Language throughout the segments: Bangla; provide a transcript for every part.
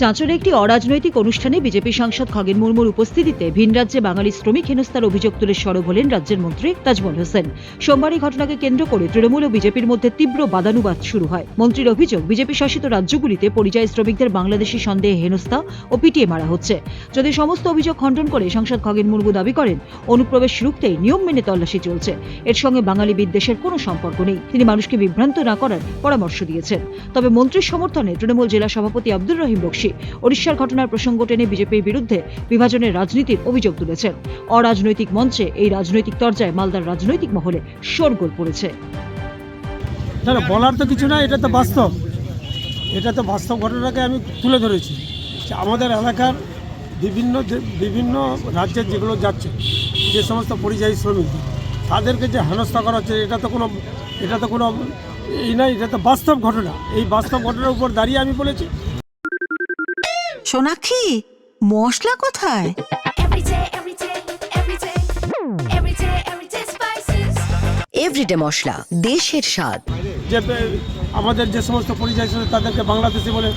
চাঁচলে একটি অরাজনৈতিক অনুষ্ঠানে বিজেপি সাংসদ খগেন মুর্মুর উপস্থিতিতে ভিন রাজ্যে বাঙালি শ্রমিক হেনস্থার অভিযোগ তুলে সরব হলেন রাজ্যের মন্ত্রী তাজমল হোসেন। সোমবার এই ঘটনাকে কেন্দ্র করে তৃণমূল ও বিজেপির মধ্যে তীব্র বাদানুবাদ শুরু হয়। মন্ত্রীর অভিযোগ, বিজেপি শাসিত রাজ্যগুলিতে পরিযায়ী শ্রমিকদের বাংলাদেশি সন্দেহে হেনস্থা ও পিটিয়ে মারা হচ্ছে। যদি সমস্ত অভিযোগ খণ্ডন করে সাংসদ খগেন মুর্মু দাবি করেন, অনুপ্রবেশ রুখতেই নিয়ম মেনে তল্লাশি চলছে। এর সঙ্গে বাঙালি বিদ্বেষের কোনো সম্পর্ক নেই। তিনি মানুষকে বিভ্রান্ত না করার পরামর্শ দিয়েছেন। তবে মন্ত্রীর সমর্থনে তৃণমূল জেলা সভাপতি আব্দুর রহিম বক্সি ওড়িশার ঘটনার প্রসঙ্গ টেনে বিজেপির বিরুদ্ধে বিভাজনের রাজনীতির অভিযোগ তুলেছেন। অরাজনৈতিক মঞ্চে এই রাজনৈতিক তরজায় মালদার রাজনৈতিক মহলে শোরগোল পড়েছে। বলার তো কিছু না এটা তো বাস্তব। এটা তো বাস্তব ঘটনাকে আমি তুলে ধরেছি। আমাদের এলাকার বিভিন্ন বিভিন্ন রাজ্যের যেগুলো যাচ্ছে, যে সমস্ত পরিযায়ী শ্রমিক, তাদেরকে যে হেনস্থা করা হচ্ছে, এটা তো কোনো, এটা তো কোনো এই নয় এটা তো বাস্তব ঘটনা। এই বাস্তব ঘটনার উপর দাঁড়িয়ে আমি বলেছি সোনাক্ষী মশলা কোথায়. এভরিডে মশলা দেশের স্বাদ। যে আমাদের যে সমস্ত পরিযায়ী শ্রমিক তাদেরকে বাংলাদেশি বলে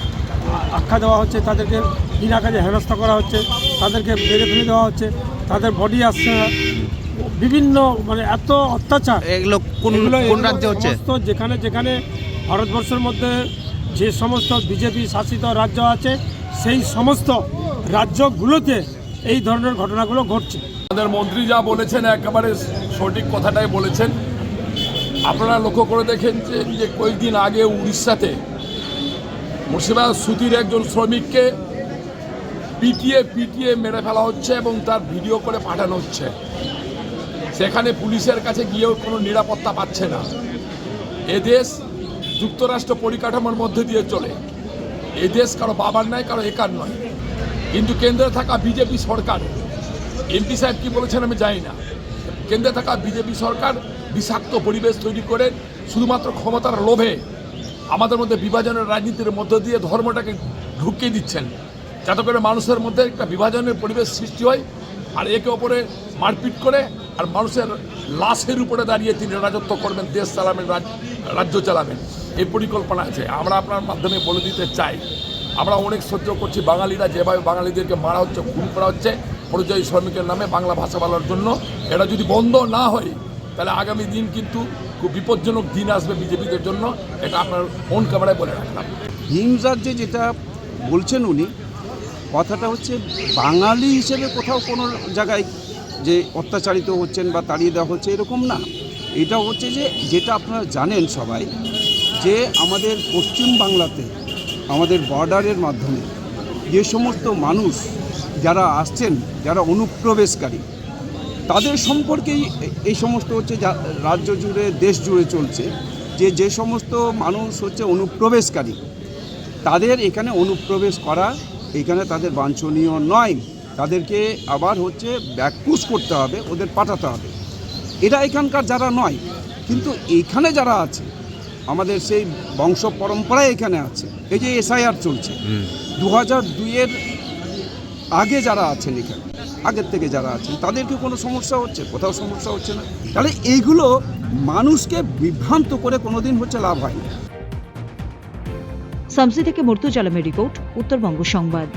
আখ্যা দেওয়া হচ্ছে তাদেরকে বিনা কাজে হেনস্থা করা হচ্ছে তাদেরকে বেড়ে ফেলে দেওয়া হচ্ছে তাদের বডি আসছে না। বিভিন্ন মানে এত অত্যাচার। এগুলো কোন রাজ্যে হচ্ছে? সমস্ত যেখানে যেখানে ভারতবর্ষের মধ্যে যে সমস্ত বিজেপি শাসিত রাজ্য আছে সেই সমস্ত রাজ্যগুলোতে এই ধরনের ঘটনাগুলো ঘটছে। আমাদের মন্ত্রী যা বলেছেন, একেবারে সঠিক কথাটাই বলেছেন। আপনারা লক্ষ্য করে দেখেন যে কয়েকদিন আগে উড়িষ্যাতে মুর্শিদাবাদ সুতির একজন শ্রমিককে পিটিয়ে পিটিয়ে মেরে ফেলা হচ্ছে এবং তার ভিডিও করে পাঠানো হচ্ছে। সেখানে পুলিশের কাছে গিয়েও কোনো নিরাপত্তা পাচ্ছে না। এদেশ যুক্তরাষ্ট্র পরিকাঠামোর মধ্যে দিয়ে চলে। এদেশ কারও বাবার নয় কারও একার নয়। কিন্তু কেন্দ্রে থাকা বিজেপি সরকার, এমপি সাহেব কি বলেছেন আমি জানি না। কেন্দ্রে থাকা বিজেপি সরকার বিষাক্ত পরিবেশ তৈরি করে শুধুমাত্র ক্ষমতার লোভে আমাদের মধ্যে বিভাজনের রাজনীতির মধ্য দিয়ে ধর্মটাকে ঢুকিয়ে দিচ্ছেন, যাতে করে মানুষের মধ্যে একটা বিভাজনের পরিবেশ সৃষ্টি হয়, আর একে অপরে মারপিট করে আর মানুষের লাশের উপরে দাঁড়িয়ে তিনি রাজত্ব করবেন, দেশ চালাবেন, রাজ- রাজ্য চালাবেন। এই পরিকল্পনা আছে। আমরা আপনার মাধ্যমে বলে দিতে চাই, আমরা অনেক সহ্য করছি। বাঙালিরা যেভাবে বাঙালিদেরকে মারা হচ্ছে, খুন করা হচ্ছে, পরিযায়ী শ্রমিকের নামে বাংলা ভাষা বলার জন্য। এটা যদি বন্ধ না হয়, তাহলে আগামী দিন কিন্তু খুব বিপজ্জনক দিন আসবে বিজেপিদের জন্য। এটা আপনার মন ক্যামেরায় বলে রাখলাম। ভিন যে যেটা বলছেন উনি, কথাটা হচ্ছে বাঙালি হিসেবে কোথাও কোনো জায়গায় যে অত্যাচারিত হচ্ছেন বা তাড়িয়ে দেওয়া হচ্ছে এরকম না। এটা হচ্ছে যে, যেটা আপনারা জানেন সবাই, যে আমাদের পশ্চিম বাংলাতে, আমাদের বর্ডারের মাধ্যমে যে সমস্ত মানুষ যারা আসছেন, যারা অনুপ্রবেশকারী, তাদের সম্পর্কেই এই সমস্ত হচ্ছে রাজ্য জুড়ে, দেশ জুড়ে চলছে। যে যে সমস্ত মানুষ হচ্ছে অনুপ্রবেশকারী, তাদের এখানে অনুপ্রবেশ করা এখানে তাদের বাঞ্ছনীয় নয়। তাদেরকে আবার হচ্ছে ব্যাকপুশ করতে হবে ওদের পাঠাতে হবে। এটা এখানকার যারা নয় কিন্তু এখানে যারা আছে আমাদের সেই বংশ পরম্পরায় এখানে আছে এই যে এসআইআর চলছে। দু হাজার দুইয়ের আগে যারা আছেন এখানে আগের থেকে যারা আছেন তাদেরকে কোনো সমস্যা হচ্ছে? কোথাও সমস্যা হচ্ছে না। তাহলে এইগুলো মানুষকে বিভ্রান্ত করে কোনোদিন হচ্ছে লাভ হয় না। সামসি থেকে মর্তুজ আলমের রিপোর্ট উত্তরবঙ্গ সংবাদ।